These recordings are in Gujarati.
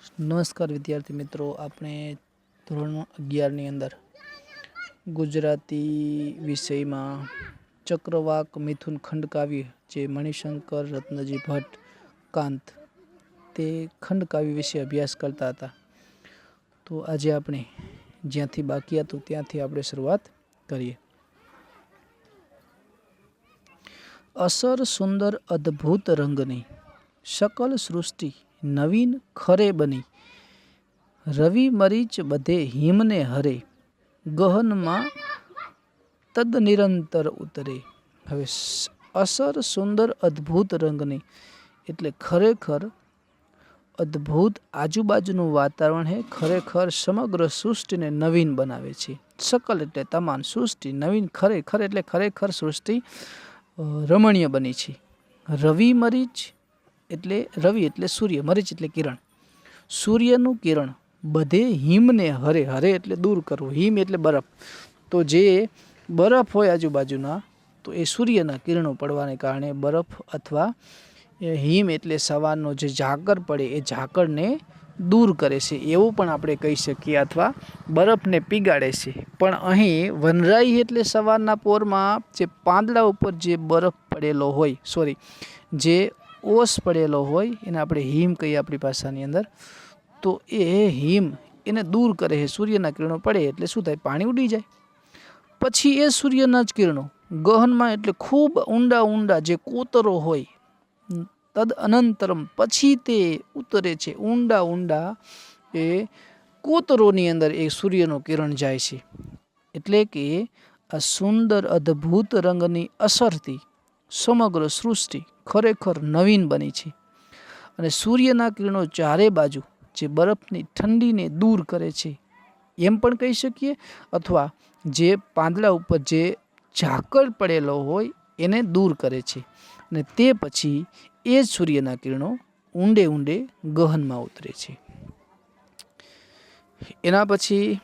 નમસ્કાર વિદ્યાર્થી મિત્રો, આપણે ધોરણ અગિયારની અંદર ગુજરાતી વિષયમાં ચક્રવાક મિથુન ખંડકાવ્ય જે મણિશંકર રત્નજી ભટ્ટ કાંત તે ખંડકાવ્ય વિશે અભ્યાસ કરતા હતા. તો આજે આપણે જ્યાંથી બાકી હતું ત્યાંથી આપણે શરૂઆત કરીએ. અસર સુંદર અદ્ભુત રંગની, શકલ સૃષ્ટિ નવીન ખરે બની. રવિ મરીચ બધે હિમને હરે. ગહનમાં તદ નિરંતર ઉતરે. હવે અસર સુંદર અદ્ભુત રંગની. એટલે ખરેખર અદ્ભુત આજુબાજુનું વાતાવરણ હે. ખરેખર સમગ્ર સૃષ્ટિને નવીન બનાવે છે. સકલ એટલે તમામ સૃષ્ટિ, નવીન ખરેખર એટલે ખરેખર સૃષ્ટિ રમણીય બની છે. રવિ મરીચ એટલે રવિ એટલે સૂર્ય, મરીચ એટલે કિરણ. સૂર્યનું કિરણ બધે હિમને હરે હરે એટલે દૂર કરવું, હિમ એટલે બરફ. તો જે બરફ હોય આજુબાજુના, તો એ સૂર્યના કિરણો પડવાને કારણે બરફ અથવા હિમ એટલે સવારનો જે ઝાકર પડે, એ ઝાકળને દૂર કરે છે. એવું પણ આપણે કહી શકીએ અથવા બરફને પીગાડે છે. પણ અહીં વનરાઈ એટલે સવારના પોરમાં જે પાંદડા ઉપર જે બરફ પડેલો હોય સોરી જે ઓસ પડેલો હોય, એને આપણે હિમ કહીએ આપણી ભાષાની અંદર, તો એ હિમ એને દૂર કરે છે, સૂર્યના કિરણો પડે એટલે શું થાય? પાણી ઉડી જાય. પછી એ સૂર્યના જ કિરણો, ગહનમાં એટલે ખૂબ ઊંડા ઊંડા જે કોતરો હોય, તદ અનંતરમ પછી તે ઉતરે છે. ઊંડા ઊંડા એ કોતરોની અંદર એ સૂર્યનું કિરણ જાય છે. એટલે કે આ સુંદર અદ્ભુત રંગની અસરથી સમગ્ર સૃષ્ટિ ખરેખર નવીન બની છે. અને સૂર્યના કિરણો ચારે બાજુ જે બરફની ઠંડીને દૂર કરે છે, એમ પણ કહી શકીએ? અથવા જે પાંદડા ઉપર જે ઝાકળ પડેલો હોય, એને દૂર કરે છે. અને તે પછી એ જ સૂર્યના કિરણો ઊંડે ઊંડે ગહનમાં ઉતરે છે. એના પછી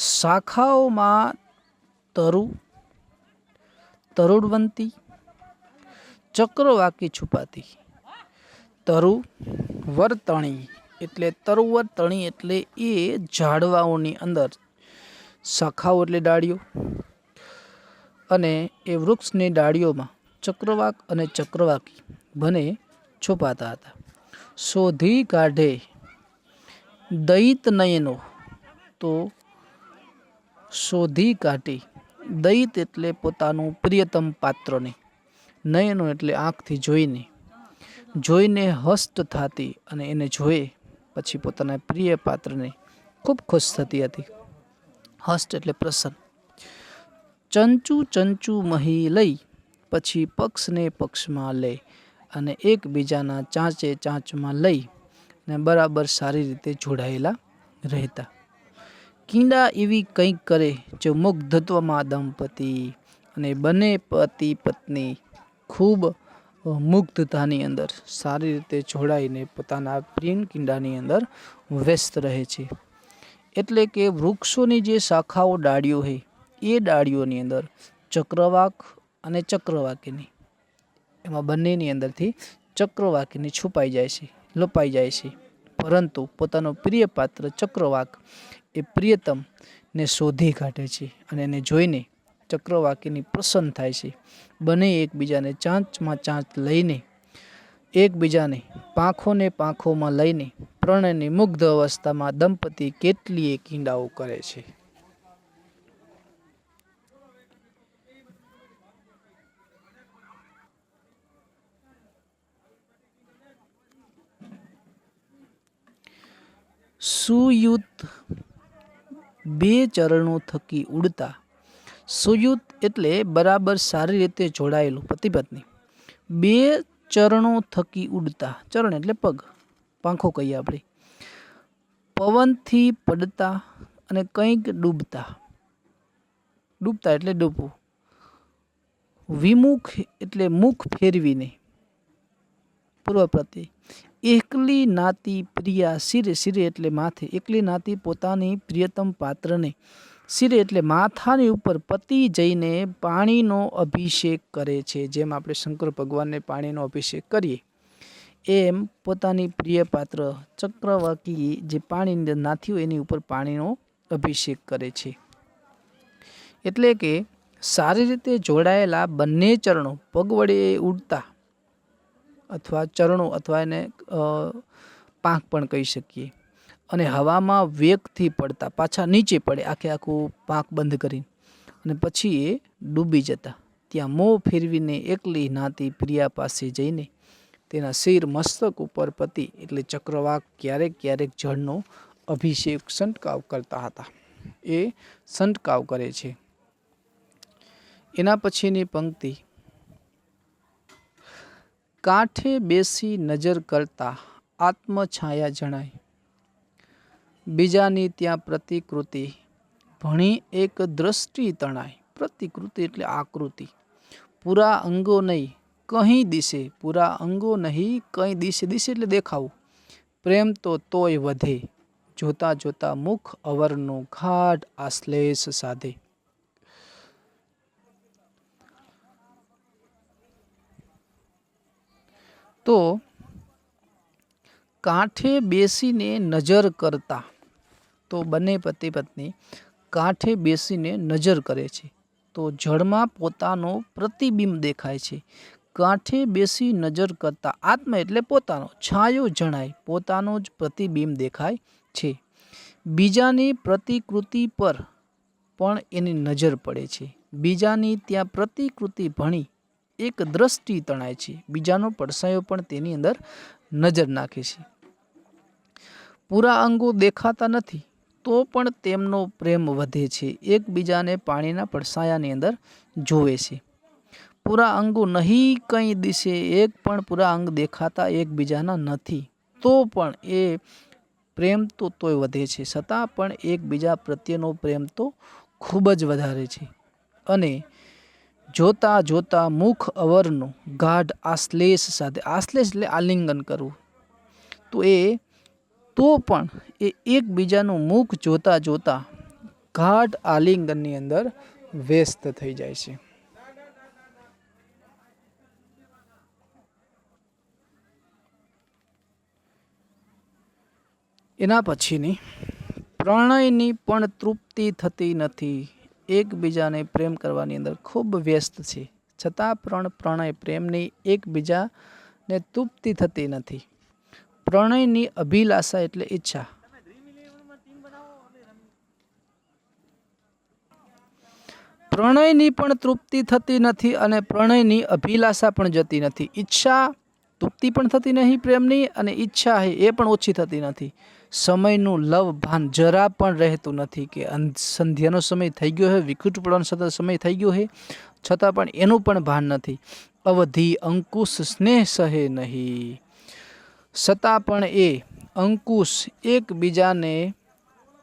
શાખાઓમાં તરુ તરુડવંતી ચક્રવાકી છુપાતી. તરુ, વર્તણી, એટલે તરુવર તણી એટલે એ ઝાડવાઓની અંદર શાખાઓ એટલે ડાળીઓ અને એ વૃક્ષની ડાળીઓમાં ચક્રવાક અને ચક્રવાકી બને છુપાતા હતા. શોધી કાઢે દૈત નયનો તો શોધી કાઢી. દૈત એટલે પોતાનું પ્રિયતમ પાત્રને, નયનો એટલે આંખથી જોઈને. જોઈને હસ્ત થતી અને એને જોઈ પછી પોતાના પ્રિય પાત્રને ખૂબ ખુશ થતી હતી. હસ્ત એટલે પ્રસન્ન. ચંચુ ચંચુ મહી લઈ પછી પક્ષને પક્ષમાં લે અને એકબીજાના ચાંચે ચાંચમાં લઈ ને બરાબર સારી રીતે જોડાયેલા રહેતા. કીડા એવી કંઈક કરે જો મુગ્ધત્વમાં દંપતિ અને બંને પતિ પત્ની ખૂબ મુગ્ધતાની અંદર સારી રીતે જોડાઈને પોતાના પ્રેમ કિંડાની અંદર વ્યસ્ત રહે છે. એટલે કે વૃક્ષોની જે શાખાઓ ડાળીઓ છે એ ડાળીઓની અંદર ચક્રવાક અને ચક્રવાકીની. એમાં બંનેની અંદરથી ચક્રવાકીની છુપાઈ જાય છે, લપાઈ જાય છે. પરંતુ પોતાનો પ્રિય પાત્ર ચક્રવાક એ પ્રિયતમને શોધી કાઢે છે અને એને જોઈને ચક્રવાકીની પ્રસન્ન થાય છે. બંને એકબીજાને ચાંચમાં ચાંચ લઈને, એકબીજાને પાંખોને પાંખોમાં લઈને પ્રણયની મુગ્ધ અવસ્થામાં દંપતી કેટલીય કીંડાઓ કરે છે. સુયુત બે ચરણો થકી ઉડતા. સુયુત એટલે બરાબર સારી રીતે જોડાયેલું પતિ પત્ની બે ચરણો થકી ઉડતા. ચરણ એટલે પગ. પાંખો કહીએ આપણે. પવનથી પડતા અને કંઈક ડૂબતા. ડૂબતા એટલે ડૂબવું. વિમુખ એટલે મુખ ફેરવીને. પૂર્વ પ્રત્યે. એકલી નાતી પ્રિયા શિરે શિરે એટલે માથે. એકલી નાતી પોતાની પ્રિયતમ પાત્રને. શિરે એટલે માથાની ઉપર પતિ જઈને પાણીનો અભિષેક કરે છે. જેમ આપણે શંકર ભગવાનને પાણીનો અભિષેક કરીએ. એમ પોતાની પ્રિય પાત્ર ચક્રવાકી જે પાણીની નાથી હોય એની ઉપર પાણીનો અભિષેક કરે છે. એટલે કે સારી રીતે જોડાયેલા બંને ચરણો પગ વડે ઉડતા. અથવા ચરણો અથવા એને પાંખ પણ કહી શકીએ. અને હવામાં વેગથી પડતા, પાછા નીચે પડે, આખે આખું પાંખ બંધ કરીને. અને પછી એ ડૂબી જતા. ત્યાં મોં ફેરવીને એકલી નાતી પ્રિયા પાસે જઈને તેના શિર મસ્તક ઉપર પતિ એટલે ચક્રવાક ક્યારેક ક્યારેક જળનો અભિષેક સંટકાવ કરતા હતા. એ સંટકાવ કરે છે. એના પછીની પંક્તિ કાંઠે બેસી નજર કરતા આત્મછાયા જણાય. બીજાની ત્યાં પ્રતિકૃતિ, ભણી એક દ્રષ્ટિ તણાય. પ્રતિકૃતિ એટલે આકૃતિ. પૂરા અંગો નહીં, કંઈ દિશે. પૂરા અંગો નહીં, કંઈ દિશે. દિશે એટલે દેખાવું. પ્રેમ તો તોય વધે. જોતા જોતા મુખ અવરનો ઘાટ આશ્લેષ સાધે. તો કાંઠે બેસીને નજર કરતા. તો બંને પતિ પત્ની કાંઠે બેસીને નજર કરે છે. તો જળમાં પોતાનો પ્રતિબિંબ દેખાય છે. કાંઠે બેસી નજર કરતા આત્મા એટલે પોતાનો, છાયો જણાય, પોતાનો જ પ્રતિબિંબ દેખાય છે. બીજાની પ્રતિકૃતિ પર પણ એની નજર પડે છે. બીજાની ત્યાં પ્રતિકૃતિ ભણી એક દ્રષ્ટિ તણાય છે. બીજાનો પડસાયો પણ તેની અંદર નજર નાખે છે. પૂરા અંગો દેખાતા નથી, તો પણ તેમનો પ્રેમ વધે છે. એકબીજાને પાણીના પડસાયાની અંદર જોવે છે. પૂરા અંગો નહીં કંઈ દિશે, એક પણ પૂરા અંગ દેખાતા એકબીજાના નથી, તો પણ એ પ્રેમ તો તોય વધે છે. છતાં પણ એકબીજા પ્રત્યેનો પ્રેમ તો ખૂબ જ વધારે છે. અને જોતા જોતા મુખ અવરનું ગાઢ આશ્લેષ સાથે, આશ્લેષ એટલે આલિંગન કરવું. તો એ, તો પણ એ એકબીજાનું મુખ જોતા જોતા ગાઢ આલિંગનની અંદર વ્યસ્ત થઈ જાય છે. એના પછીની, પ્રણયની પણ તૃપ્તિ થતી નથી. એકબીજાને પ્રેમ કરવાની અંદર ખૂબ વ્યસ્ત છે. છતાં પણ પ્રણય પ્રેમની એકબીજાને તૃપ્તિ થતી નથી. પ્રણયની અભિલાષા એટલે ઈચ્છા. પ્રણયની પણ તૃપ્તિ થતી નથી અને પ્રણયની અભિલાષા પણ જતી નથી. ઈચ્છા તૃપ્તિ પણ થતી નહીં પ્રેમની અને ઈચ્છા એ પણ ઓછી થતી નથી. સમયનું લવ ભાન જરા પણ રહેતું નથી કે સંધ્યાનો સમય થઈ ગયો છે વિકૃત પડવાનો સમય થઈ ગયો છે છતાં પણ એનું પણ ભાન નથી. અવધિ અંકુશ સ્નેહ સહે નહીં. છતાં પણ એ, અંકુશ એકબીજાને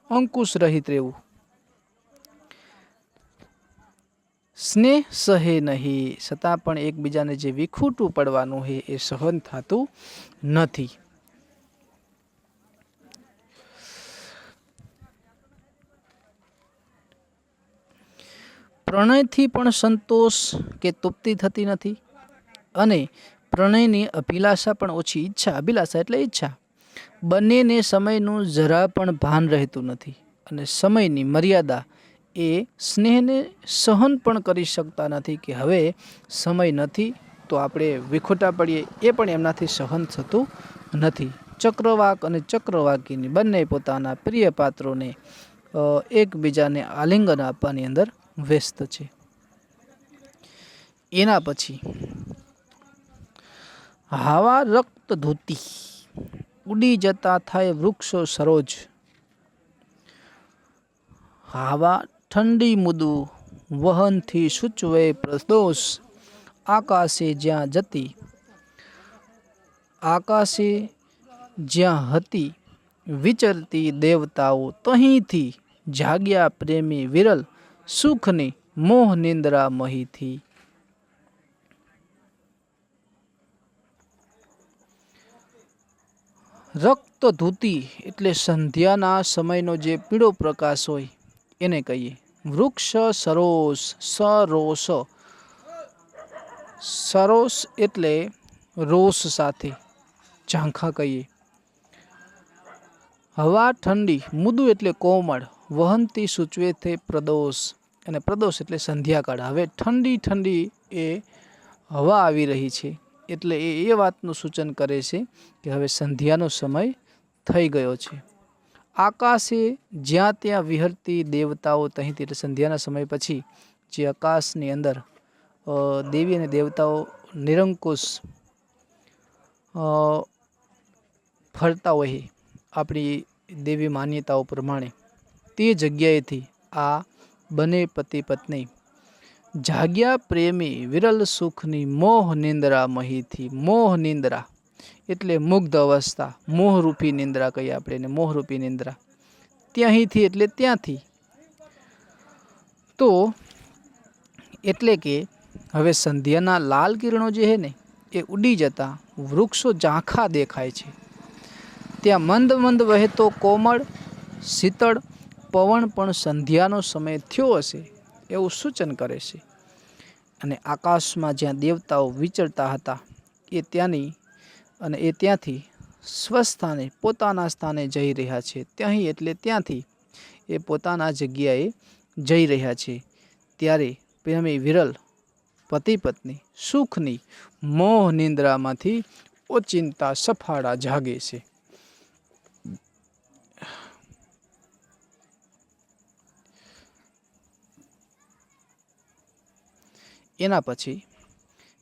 અંકુશ રહિત રહેવું. સ્નેહ સહે નહીં. છતાં પણ એકબીજાને જે વિખૂટું પડવાનું છે એ સહન થતું નથી. પ્રણયથી પણ સંતોષ કે તૃપ્તિ થતી નથી? અને પ્રણયની અભિલાષા પણ ઓછી ઈચ્છા, અભિલાષા એટલે ઈચ્છા. બંનેને સમયનું જરા પણ ભાન રહેતું નથી અને સમયની મર્યાદા એ સ્નેહને સહન પણ કરી શકતા નથી કે હવે સમય નથી તો આપણે વિખોટા પડીએ, એ પણ એમનાથી સહન થતું નથી. ચક્રવાક અને ચક્રવાકીની બંને પોતાના પ્રિય પાત્રોને એકબીજાને આલિંગન આપવાની અંદર વ્યસ્ત છે. એના પછી હવા રક્ત ધોતી ઉડી જતા થાય વૃક્ષો સરોજ. હવા ઠંડી મુદુ વહનથી સૂચવે પ્રદોષ આકાશે જ્યાં જતી. આકાશે જ્યાં હતી વિચરતી દેવતાઓ તહીંથી જાગ્યા પ્રેમી વિરલ સુખની મોહ નિંદ્રા મહીથી રક્ત ધૂતી એટલે સંધ્યાના સમયનો જે પીળો પ્રકાશ હોય, એને કહીએ વૃક્ષ સરોસ સરોસ. સરોસ એટલે રોષ સાથે, ઝાંખા કહીએ. હવા ઠંડી, મુદુ એટલે કોમળ. વહંતી સૂચવે તે પ્રદોષ. અને પ્રદોષ એટલે સંધ્યાકાળ. હવે ઠંડી ઠંડી એ હવા આવી રહી છે. એટલે એ એ વાતનું સૂચન કરે છે કે હવે સંધ્યાનો સમય થઈ ગયો છે. આકાશે જ્યાં ત્યાં વિહરતી દેવતાઓ તહીંથી એટલે સંધ્યાના સમય પછી જે આકાશની અંદર દેવી અને દેવતાઓ નિરંકુશ ફરતા હોય આપણી દેવી માન્યતાઓ પ્રમાણે તે જગ્યાએથી આ બંને પતિ પત્ની જાગ્યા પ્રેમી વિરલ સુખની મોહ નિંદ્રા મહીથી. મોહ નિંદ્રા એટલે મુગ્ધ અવસ્થા, મોહરૂપી નિંદ્રા કહીએ આપણે એને, મોહરૂપી નિંદ્રા. ત્યાંથી એટલે ત્યાંથી. તો એટલે કે હવે સંધ્યાના લાલ કિરણો જે છે ને, એ ઉડી જતા વૃક્ષો ઝાંખા દેખાય છે. ત્યાં મંદ મંદ વહેતો કોમળ, શીતળ પવન પણ સંધ્યાનો સમય થયો હશે એવું સૂચન કરે છે. અને આકાશમાં જ્યાં દેવતાઓ વિચરતા હતા, એ ત્યાંની અને એ ત્યાંથી સ્વસ્થાને પોતાના સ્થાને જઈ રહ્યા છે. ત્યાંથી એટલે ત્યાંથી એ પોતાના જગ્યાએ જઈ રહ્યા છે. ત્યારે પ્રેમી વિરલ પતિ પત્ની સુખની મોહ નિંદ્રામાંથી ઓચિંતા સફાળા જાગે છે. એના પછી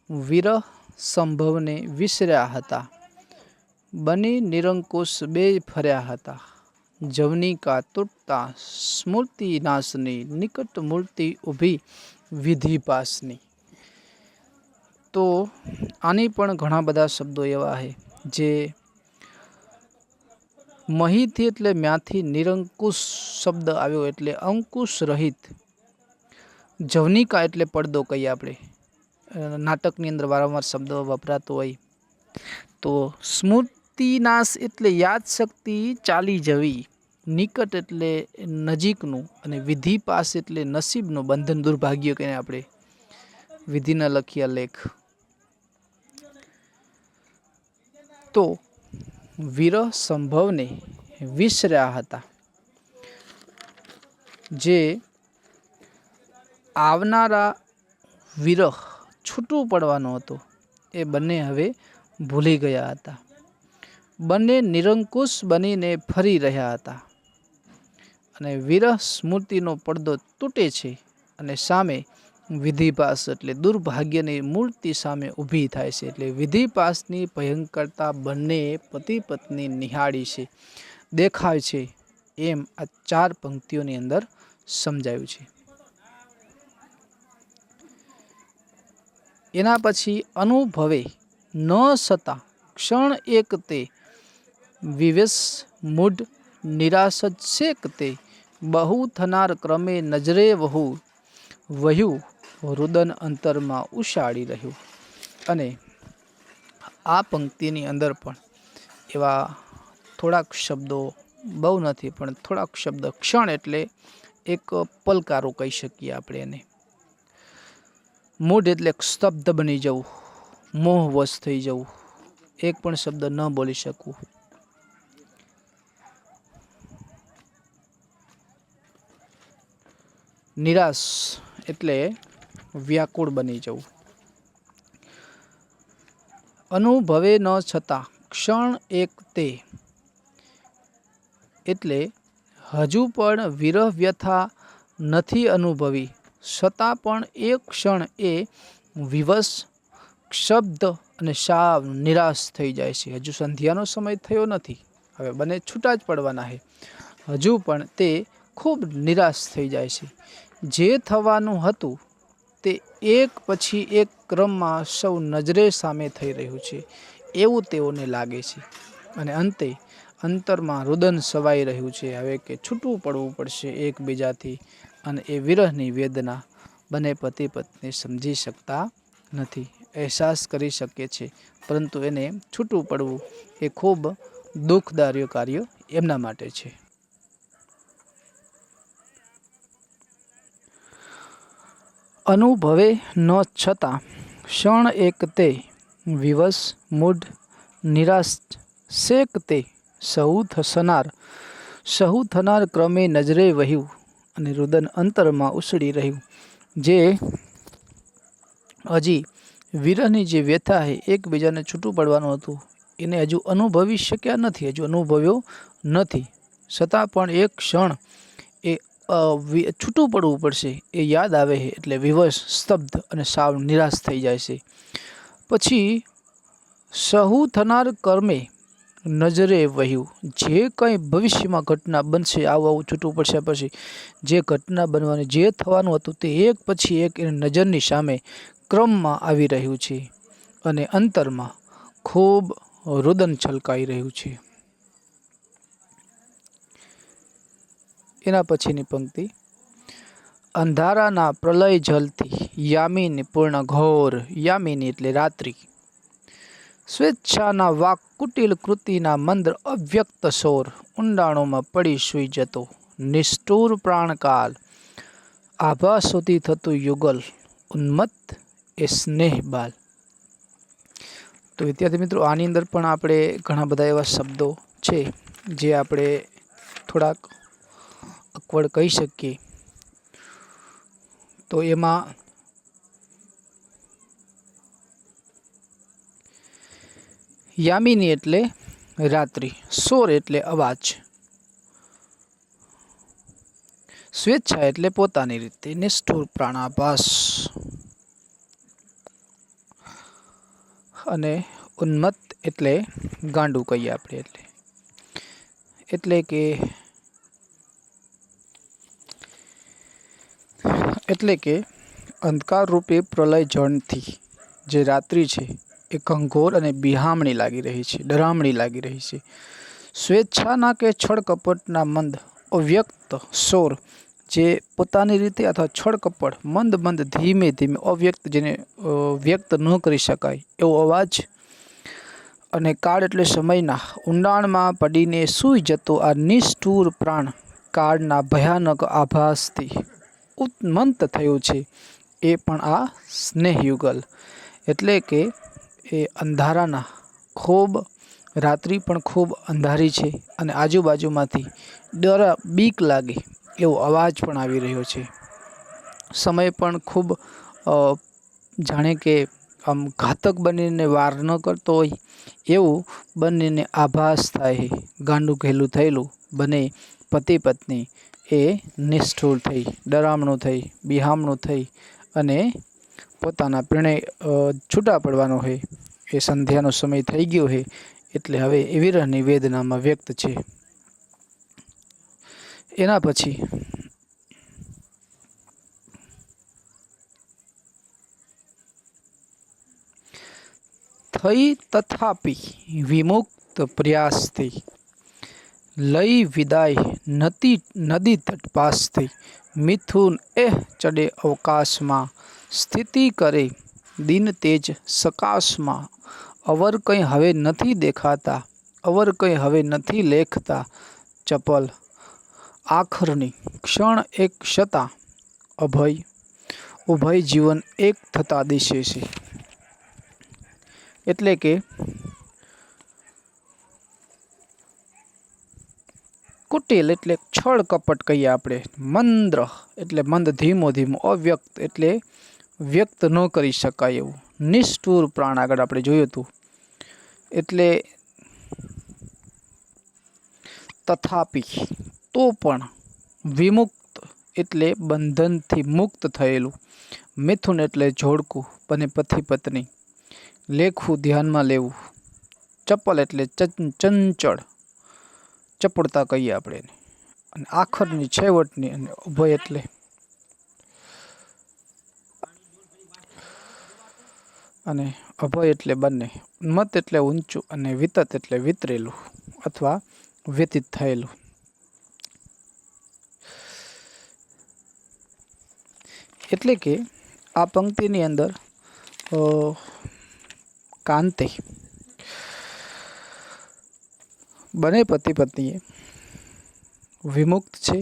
વિરહ સંભવને વિસર્યા હતા. બની નિરંકુશ બે ફર્યા હતા. જવનિકા તૂટતા સ્મૃતિ નાશની નિકટ મૂર્તિ ઊભી વિધિ પાસની તો આની પણ ઘણા બધા શબ્દો એવા છે જે મહીથી એટલે મ્યાથી નિરંકુશ શબ્દ આવ્યો એટલે અંકુશ રહિત જવનિકા એટલે પડદો કહીએ આપણે. નાટકની અંદર વારંવાર શબ્દ વપરાતો હોય. તો સ્મૃતિનાશ એટલે યાદશક્તિ ચાલી જવી, નિકટ એટલે નજીકનું અને વિધિ પાસ એટલે નસીબનું બંધન દુર્ભાગ્ય કહીને આપણે. વિધિના લખ્યા લેખ. તો વિરહ સંભવને વિસર્યા હતા. જે આવનારા વિરહ છૂટું પડવાનો હતો. એ બંને હવે ભૂલી ગયા હતા. બંને નિરંકુશ બનીને ફરી રહ્યા હતા. અને વિરહ સ્મૃતિનો પડદો તૂટે છે અને સામે વિધિપાસ એટલે દુર્ભાગ્યની મૂર્તિ સામે ઊભી થાય છે. એટલે વિધિપાસની ભયંકરતા બંને પતિ પત્ની નિહાળી છે, દેખાય છે. એમ આ ચાર પંક્તિઓની અંદર સમજાયું છે. એના પછી અનુભવે ન સતા ક્ષણ એક તે, વિવેશ, મૂઢ, નિરાશ શેક તે, બહુ થનાર ક્રમે નજરે વહુ, વહ્યું, રુદન અંતરમાં ઉછાળી રહ્યું. અને આ પંક્તિની અંદર પણ એવા થોડાક શબ્દો, બહુ નથી પણ થોડાક શબ્દ ક્ષણ એટલે એક પલકારો કહી શકીએ આપણે એને. મૂઢ એટલે સ્તબ્ધ બની જવું. મોહવશ થઈ જવું. એક પણ શબ્દ ન બોલી શકવું. નિરાશ એટલે વ્યાકુળ બની જવું. અનુભવે ન છતાં ક્ષણ એક તે. એટલે હજુ પણ વિરહ વ્યથા નથી અનુભવી. છતાં પણ એક ક્ષણ એ વિવશ શબ્દ અને સાવ નિરાશ થઈ જાય છે. હજુ સંધ્યાનો સમય થયો નથી. હવે બંને છૂટા જ પડવાના છે. હજુ પણ તે ખૂબ નિરાશ થઈ જાય છે. જે થવાનું હતું તે એક પછી એક ક્રમમાં સૌ નજરે સામે થઈ રહ્યું છે. એવું તેઓને લાગે છે. અને અંતે અંતરમાં રુદન સવાઈ રહ્યું છે. હવે કે છૂટું પડવું પડશે એકબીજાથી. અને એ વિરહની વેદના બંને પતિ પત્ની સમજી શકતા નથી. અહેસાસ કરી શકે છે, પરંતુ એને છૂટું પડવું એ ખૂબ દુઃખદાર્ય કાર્ય એમના માટે છે. અનુભવે ન છતાં ક્ષણ એક તે વિવશ, મૂઢ, નિરાશ, શેક તે સહુ થનાર સહુ થનાર ક્રમે નજરે વહ્યું. અને રુદન અંતરમાં ઉસળી રહ્યું. જે હજી વિરહની જે વ્યથા છે એકબીજાને છૂટું પડવાનું હતું, એને હજુ અનુભવી શક્યા નથી, હજુ અનુભવ્યો નથી. છતાં પણ એક ક્ષણ એ છૂટું પડવું પડશે, એ યાદ આવે છે એટલે વિવશ, સ્તબ્ધ અને સાવ નિરાશ થઈ જાય છે. પછી સહુ થનાર કર્મે નજરે વહ્યું. જે કંઈ ભવિષ્યમાં ઘટના બનશે, આવું આવું છૂટું પડશે. પછી જે ઘટના બનવાની જે થવાનું હતું તે એક પછી એક એની નજરની સામે ક્રમમાં આવી રહ્યું છે અને અંતરમાં ખૂબ રુદન છલકાઈ રહ્યું છે. એના પછીની પંક્તિ. અંધારાના પ્રલય જલથી યામીની પૂર્ણ ઘોર યામીની એટલે રાત્રિ. સ્વેચ્છાના વાક કુટિલ કૃતિના મંદ્ર અવ્યક્ત સોર ઊંડાણોમાં પડી સૂઈ જતો નિષ્ઠુર પ્રાણકાલ. આભા સુધી થતું યુગલ ઉન્મત્ત એ સ્નેહ બાલ તો વિદ્યાર્થી મિત્રો, આની અંદર પણ આપણે ઘણા બધા એવા શબ્દો છે, જે આપણે થોડાક અકવડ કહી શકીએ. તો એમાં યામિની એટલે રાત્રિ, સોર એટલે અવાજ. સ્વેચ્છા એટલે પોતાની રીતે, નિષ્ઠુર પ્રાણાભાસ. અને ઉન્મત્ત એટલે ગાંડું કહીએ આપણે એટલે. એટલે કે એટલે કે અંધકાર રૂપે પ્રલય જળથી જે રાત્રિ છે એ ઘંઘોર અને બિહામણી લાગી રહી છે, ડરામણી લાગી રહી છે. સ્વેચ્છાના કે છળ કપટના મંદ, અવ્યક્ત સોર જે પોતાની રીતે અથવા છળ કપટ મંદ મંદ ધીમે ધીમે અવ્યક્ત જેને વ્યક્ત ન કરી શકાય એવો અવાજ અને કાળ એટલે સમયના ઊંડાણમાં પડીને સૂઈ જતો આ નિષ્ઠુર પ્રાણ કાળના ભયાનક આભાસથી ઉન્મંત થયું છે. એ પણ આ સ્નેહયુગલ. એટલે કે એ અંધારાના ખૂબ, રાત્રિ પણ ખૂબ અંધારી છે અને આજુબાજુમાંથી ડર બીક લાગે એવો અવાજ પણ આવી રહ્યો છે. સમય પણ ખૂબ જાણે કે આમ ઘાતક બનીને વાર ન કરતો હોય એવું બંનેને આભાસ થાય. ગાંડું ઘેલું થયેલું બને પતિ પત્ની એ નિષ્ઠુર થઈ, ડરામણું થઈ, બિહામણું થઈ અને પોતાના પ્રણય છૂટા પડવાનો હોય. એ સંધ્યાનો સમય થઈ ગયો હોય, એટલે હવે એ વિરહની વેદનામાં વ્યક્ત છે. એના પછી થઈ તથાપી વિમુક્ત પ્રયાસથી લઈ વિદાય નદી નદી તટપાસથી મિથુન એહ ચડે અવકાશમાં સ્થિતિ કરે, દિન તેજ સકાશમાં. અવર કંઈ હવે નથી દેખાતા, અવર કંઈ હવે નથી લેખતા, ચપલ. આખરની ક્ષણ એક ક્ષતા અભય. ઉભય જીવન એક થતા દિશે છે. એટલે કે કુટિલ એટલે છળ કપટ કહીએ આપણે, મંદ્ર એટલે મંદ ધીમો ધીમો, અવ્યક્ત એટલે વ્યક્ત ન કરી શકાય એવું. નિષ્ઠુર પ્રાણ આગળ આપણે જોયું હતું. એટલે તથાપી તો પણ વિમુક્ત એટલે બંધનથી મુક્ત થયેલું. મિથુન એટલે જોડકું બને પતિ પત્ની. લેખવું ધ્યાનમાં લેવું. ચપલ એટલે ચંચળ. ચપળતા કહીએ આપણે અને આખરની છેવટની અને ઉભય એટલે અને અભય એટલે બંને, મત એટલે ઊંચું અને વિતત એટલે વિતરેલું અથવા વ્યતીત થયેલું. એટલે કે આ પંક્તિની અંદર કાંતિ. બંને પતિ પત્નીએ વિમુક્ત છે,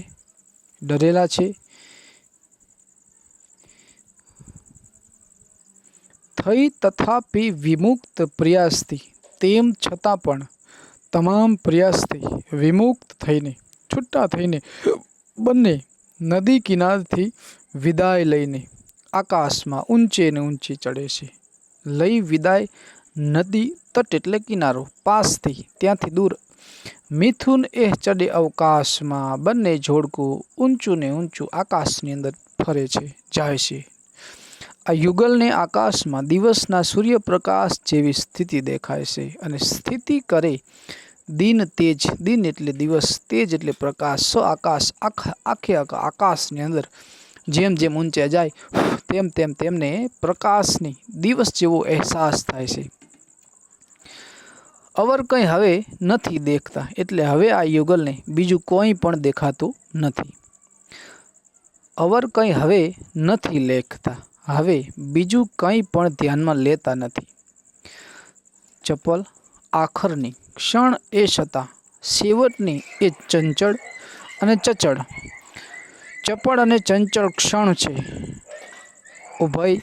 ડરેલા છે થઈ તથાપી વિમુક્ત પ્રયાસથી, તેમ છતાં પણ તમામ પ્રયાસથી વિમુક્ત થઈને, છૂટા થઈને, બંને નદી કિનારથી વિદાય લઈને આકાશમાં ઊંચે ને ઊંચે ચડે છે. લઈ વિદાય નદી તટ એટલે કિનારો, પાસથી ત્યાંથી દૂર. મિથુન એ ચડે અવકાશમાં, બંને જોડકું ઊંચું ને ઊંચું આકાશની અંદર ફરે છે, જાય છે. આ યુગલને આકાશમાં દિવસના સૂર્યપ્રકાશ જેવી સ્થિતિ દેખાય છે અને સ્થિતિ કરે દિન તેજ, દિન એટલે દિવસ, તેજ એટલે પ્રકાશ, સ આકાશ, આખા, આખે આખા આકાશની અંદર જેમ જેમ ઊંચે જાય, તેમ તેમ તેમને પ્રકાશની દિવસ જેવો અહેસાસ થાય છે. અવર કંઈ હવે નથી દેખતા, એટલે હવે આ યુગલને બીજું કોઈ પણ દેખાતું નથી. અવર કંઈ હવે નથી લેખતા. હવે બીજું કંઈ પણ ધ્યાનમાં લેતા નથી. ચપલ આખરની, ક્ષણ એ છતાં સેવટની એ ચંચળ અને ચચળ. ચપળ અને ચંચળ ક્ષણ છે. ઉભય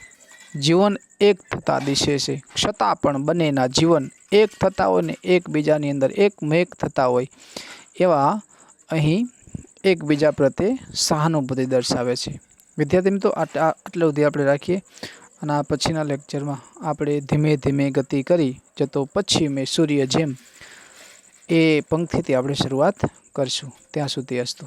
જીવન એક થતા દિશે છે. છતાં પણ બંનેના જીવન એક થતા હોય ને એકબીજાની અંદર એક મેક થતા હોય, એવા અહીં એકબીજા પ્રત્યે સહાનુભૂતિ દર્શાવે છે. વિદ્યાર્થી મિત્રો આટલે સુધી આપણે રાખીએ અને આ પછીના લેક્ચરમાં આપણે ધીમે ધીમે ગતિ કરી, જતો પછી મેં સૂર્ય જેમ એ પંક્તિથી આપણે શરૂઆત કરશું. ત્યાં સુધી અસ્તુ.